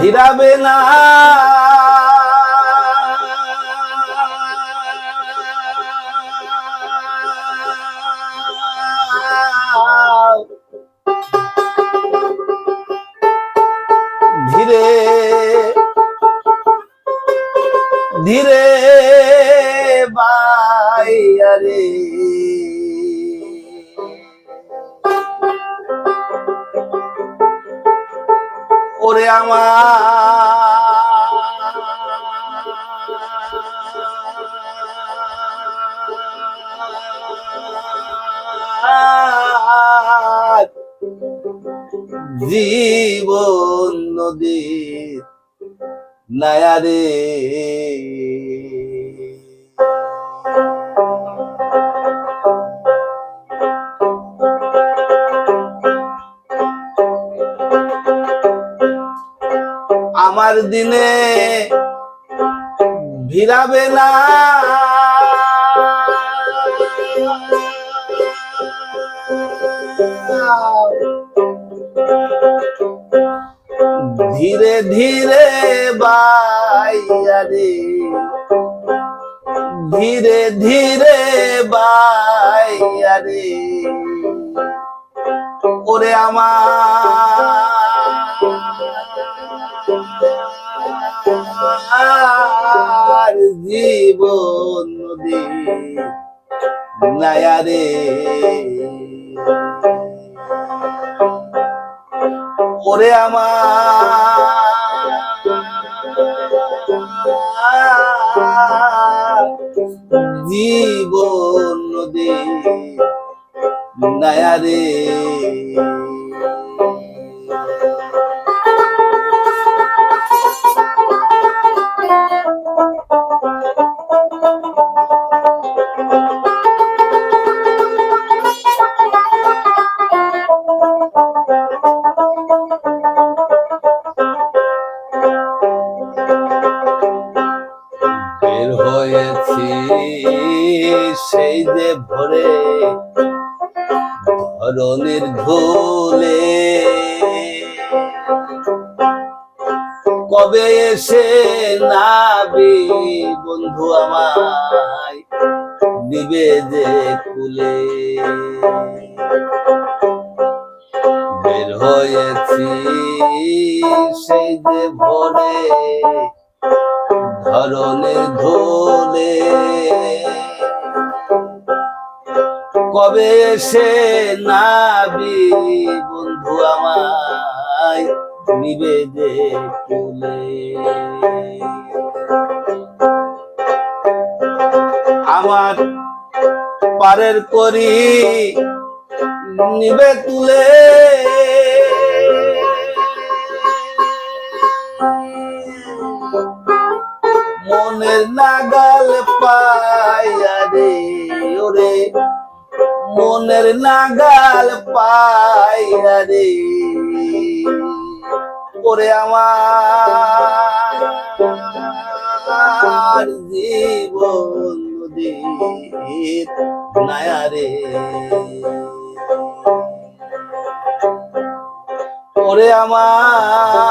ভিড়াবে না। ধীরে ধীরে বাইয়ারে। ওরে আমার। জীবন নদী নায়ারে আমার দিনে ভিড়াবে না। ধীরে ধীরে বাইয়ারে ধীরে ধীরে বাইয়ারে ওরে আমার জীবন নদী নায়ারে ওরে আমার জীবন নদী নায়ারে হয়েছি সেই যে ভরে ধরনের ধুলে কবে এসে নাবি বন্ধু আমায় দিবে যে কুলে? বের হয়েছি, সেই যে ভরে ধরনের ধোলে কবে এসে নাবি বন্ধু আমায় নিবে যে কুলে আমার পারের করি নিবে তুলে। নাগাল পাইয়া রে, ওরে। মনের নাগাল পাইয়া রে। ওরে আমার জীবন নদীর নায়া রে। ওরে আমার